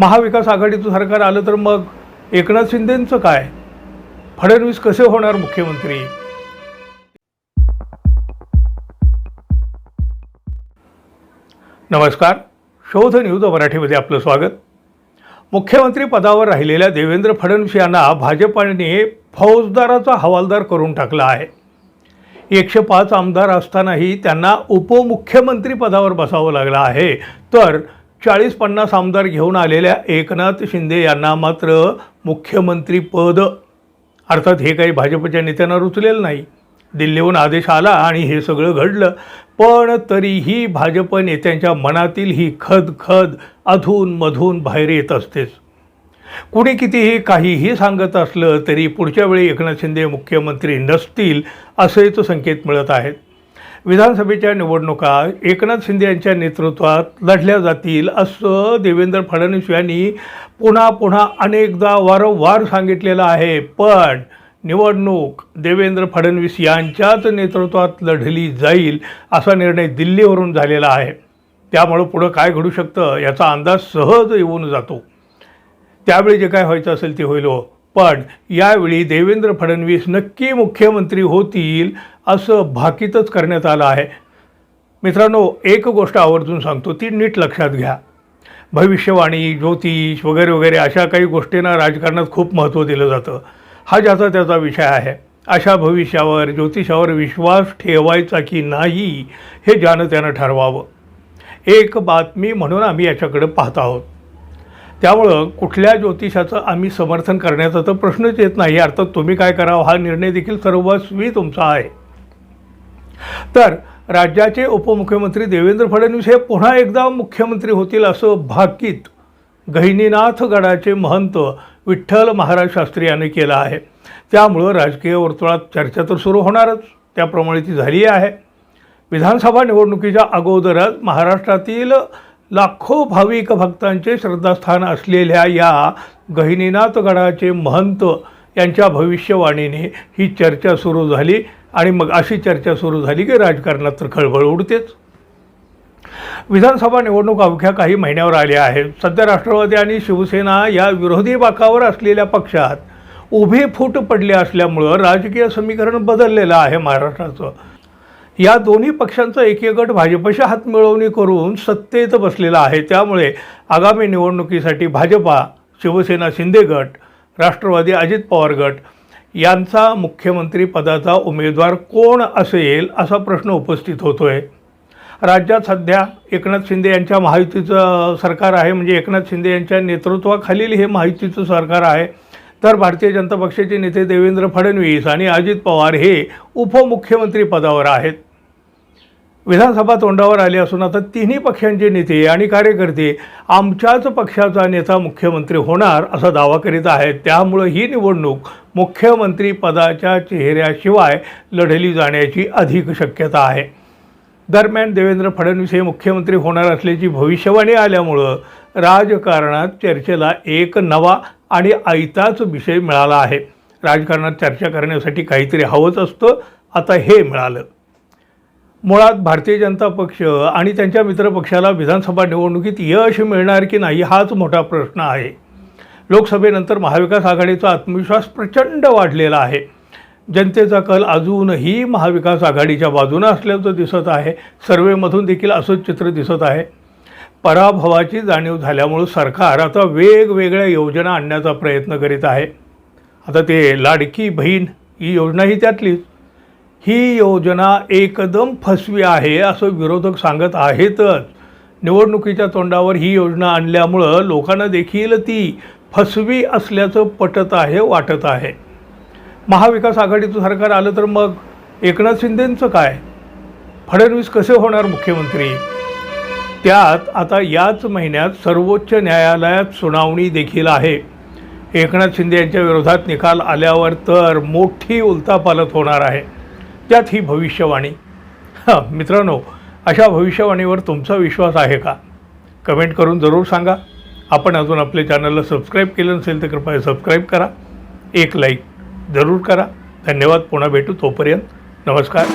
महाविकास आघाडीचं सरकार आलं तर मग एकनाथ शिंदेंचं काय? फडणवीस कसे होणार मुख्यमंत्री? नमस्कार. शोध न्यूज मराठीमध्ये आपलं स्वागत. मुख्यमंत्री पदावर राहिलेल्या देवेंद्र फडणवीस यांना भाजपाने फौजदाराचा हवालदार करून टाकला आहे. एकशे पाच आमदार असतानाही त्यांना उपमुख्यमंत्री पदावर बसावं लागलं आहे. तर चाळीस पन्नास आमदार घेऊन आलेल्या एकनाथ शिंदे यांना मात्र मुख्यमंत्री पद. अर्थात हे काही भाजपच्या नेत्यांना रुचलेलं नाही. दिल्लीहून आदेश आला आणि हे सगळं घडलं. पण तरीही भाजप नेत्यांच्या मनातील ही खद खद अधून मधून बाहेर येत असतेच. कुणी कितीही काहीही सांगत असलं तरी पुढच्या वेळी एकनाथ शिंदे मुख्यमंत्री नसतील असेच संकेत मिळत आहेत. विधानसभेच्या निवडणुका एकनाथ शिंदे यांच्या नेतृत्वात लढल्या जातील असं देवेंद्र फडणवीस यांनी पुन्हा पुन्हा अनेकदा वारंवार सांगितलेलं आहे. पण निवडणूक देवेंद्र फडणवीस यांच्याच नेतृत्वात लढली जाईल असा निर्णय दिल्लीवरून झालेला आहे. त्यामुळं पुढं काय घडू शकतं याचा अंदाज सहज येऊन जातो. त्यावेळी जे काय व्हायचं असेल ते होईल हो. पण यावेळी देवेंद्र फडणवीस नक्की मुख्यमंत्री होतील असं भाकीतच करण्यात आलं आहे. मित्रांनो एक गोष्ट आवर्जून सांगतो ती नीट लक्षात घ्या. भविष्यवाणी ज्योतिष वगैरे वगैरे अशा काही गोष्टींना राजकारणात खूप महत्त्व दिलं जातं. हा ज्याचा त्याचा विषय आहे. अशा भविष्यावर ज्योतिषावर विश्वास ठेवायचा की नाही हे ज्यानं त्यानं ठरवावं. एक बातमी म्हणून आम्ही याच्याकडे पाहत आहोत. त्यामुळं कुठल्या ज्योतिषाचं आम्ही समर्थन करण्याचा तर प्रश्नच येत नाही. अर्थात तुम्ही काय करावं हा निर्णय देखील सर्वस्वी तुमचा आहे. तर राज्याचे उपमुख्यमंत्री देवेंद्र फडणवीस हे पुन्हा एकदा मुख्यमंत्री होतील असं भाकीत गहिनीनाथ गडाचे महंत विठ्ठल महाराज शास्त्री यांनी केलं आहे. त्यामुळं राजकीय वर्तुळात चर्चा तर सुरू होणारच. त्याप्रमाणे ती झाली आहे. विधानसभा निवडणुकीच्या अगोदरच महाराष्ट्रातील लाखो भाविक भक्तांचे श्रद्धास्थान असलेल्या या गहिनीनाथ गडाचे महंत यांच्या भविष्यवाणीने ही चर्चा सुरू झाली. आणि मग अशी चर्चा सुरू झाली की राजकारणात तर खळबळ उडतेच. विधानसभा निवडणूक अवघ्या काही महिन्यावर आल्या आहेत सध्या राष्ट्रवादी आणि शिवसेना या विरोधी बाकावर असलेल्या पक्षात उभे फूट पडले असल्यामुळं राजकीय समीकरण बदललेलं आहे महाराष्ट्राचं. या दोन्ही पक्षांचा एकी गट भाजपशी हातमिळवणी करून सत्तेत बसलेला आहे. त्यामुळे आगामी निवडणुकीसाठी भाजपा शिवसेना शिंदे गट राष्ट्रवादी अजित पवार गट यांचा मुख्यमंत्रीपदाचा उमेदवार कोण असेल असा प्रश्न उपस्थित होतो आहे राज्यात सध्या एकनाथ शिंदे यांच्या महायुतीचं सरकार आहे म्हणजे एकनाथ शिंदे यांच्या नेतृत्वाखालील हे महायुतीचं सरकार आहे. तर भारतीय जनता पक्षाचे नेते देवेंद्र फडणवीस आणि अजित पवार हे उपमुख्यमंत्री पदावर आहेत. विधानसभा तोंडावर आली असून आता तिन्ही पक्षांचे नेते आणि कार्यकर्ते आमच्याच पक्षाचा नेता मुख्यमंत्री होणार असा दावा करीत आहेत. त्यामुळं ही निवडणूक मुख्यमंत्री पदाच्या चेहऱ्याशिवाय लढली जाण्याची अधिक शक्यता आहे. दरम्यान देवेंद्र फडणवीस हे मुख्यमंत्री होणार असल्याची भविष्यवाणी आल्यामुळं राजकारणात चर्चेला एक नवा आणि आयताच विषय मिळाला आहे. राजकारणात चर्चा करण्यासाठी काहीतरी हवंच असतं. आता हे मिळालं. मुळात भारतीय जनता पक्ष आणि त्यांच्या मित्रपक्षाला विधानसभा निवडणुकीत यश मिळणार की नाही हाच मोठा प्रश्न आहे. लोकसभेनंतर महाविकास आघाडीचा आत्मविश्वास प्रचंड वाढलेला आहे. जनतेचा कल अजूनही महाविकास आघाडीच्या बाजूनं असल्याचं दिसत आहे. सर्वेमधून देखील असंच चित्र दिसत आहे. पराभवाची जाणीव झाल्यामुळं सरकार आता वेगवेगळ्या योजना आणण्याचा प्रयत्न करीत आहे. आता ते लाडकी बहीण ही योजनाही त्यातलीच. ही योजना एकदम फसवी आहे असं विरोधक सांगत आहेतच. निवडणुकीच्या तोंडावर ही योजना आणल्यामुळं लोकांना देखील ती फसवी असल्याचं पटत आहे वाटत आहे. महाविकास आघाडीचं सरकार आलं तर मग एकनाथ शिंदेंचं काय? फडणवीस कसे होणार मुख्यमंत्री? त्यात आता याच महिन्यात सर्वोच्च न्यायालयात सुनावणी देखील आहे. एकनाथ शिंदे यांच्या विरोधात निकाल आल्यावर तर मोठी उलतापालत होणार आहे. त्यात ही भविष्यवाणी. हां मित्रांनो अशा भविष्यवाणीवर तुमचा विश्वास आहे का? कमेंट करून जरूर सांगा. आपण अजून आपल्या चॅनलला सबस्क्राईब केलं नसेल तर कृपया सबस्क्राईब करा. एक लाईक जरूर करा. धन्यवाद. पुन्हा भेटू तोपर्यंत. नमस्कार.